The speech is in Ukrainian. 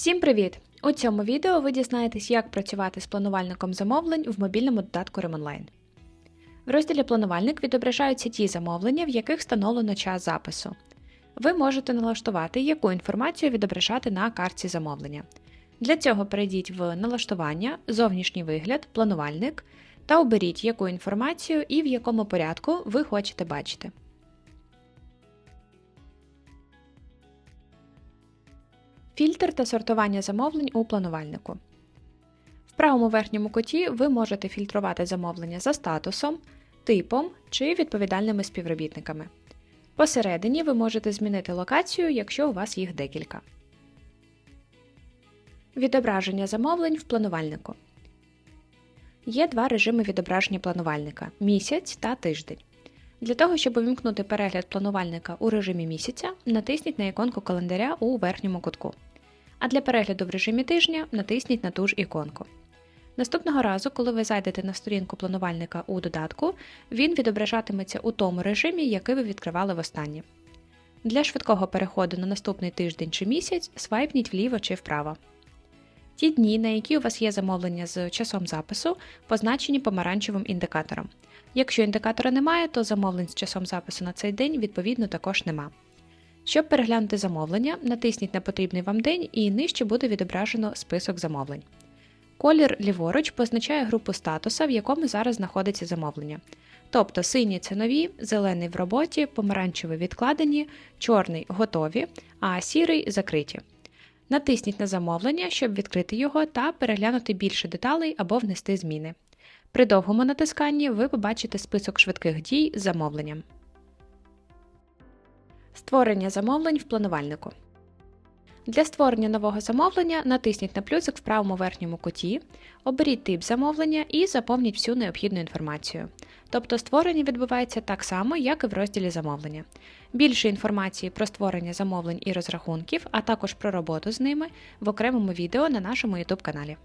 Всім привіт! У цьому відео ви дізнаєтесь, як працювати з планувальником замовлень в мобільному додатку Ремонлайн. В розділі Планувальник відображаються ті замовлення, в яких встановлено час запису. Ви можете налаштувати, яку інформацію відображати на картці замовлення. Для цього перейдіть в Налаштування, Зовнішній вигляд, Планувальник та оберіть, яку інформацію і в якому порядку ви хочете бачити. Фільтр та сортування замовлень у планувальнику. В правому верхньому куті ви можете фільтрувати замовлення за статусом, типом чи відповідальними співробітниками. Посередині ви можете змінити локацію, якщо у вас їх декілька. Відображення замовлень в планувальнику. Є два режими відображення планувальника місяць та тиждень. Для того, щоб увімкнути перегляд планувальника у режимі місяця, натисніть на іконку календаря у верхньому кутку. А для перегляду в режимі тижня натисніть на ту ж іконку. Наступного разу, коли ви зайдете на сторінку планувальника у додатку, він відображатиметься у тому режимі, який ви відкривали востаннє. Для швидкого переходу на наступний тиждень чи місяць свайпніть вліво чи вправо. Ті дні, на які у вас є замовлення з часом запису, позначені помаранчевим індикатором. Якщо індикатора немає, то замовлень з часом запису на цей день відповідно також нема. Щоб переглянути замовлення, натисніть на потрібний вам день і нижче буде відображено список замовлень. Колір ліворуч позначає групу статуса, в якому зараз знаходиться замовлення. Тобто сині це нові, зелений в роботі, помаранчевий відкладені, чорний готові, а сірий закриті. Натисніть на замовлення, щоб відкрити його та переглянути більше деталей або внести зміни. При довгому натисканні ви побачите список швидких дій з замовленням. Створення замовлень в планувальнику. Для створення нового замовлення натисніть на плюсик в правому верхньому куті, оберіть тип замовлення і заповніть всю необхідну інформацію. Тобто створення відбувається так само, як і в розділі замовлення. Більше інформації про створення замовлень і розрахунків, а також про роботу з ними в окремому відео на нашому YouTube каналі.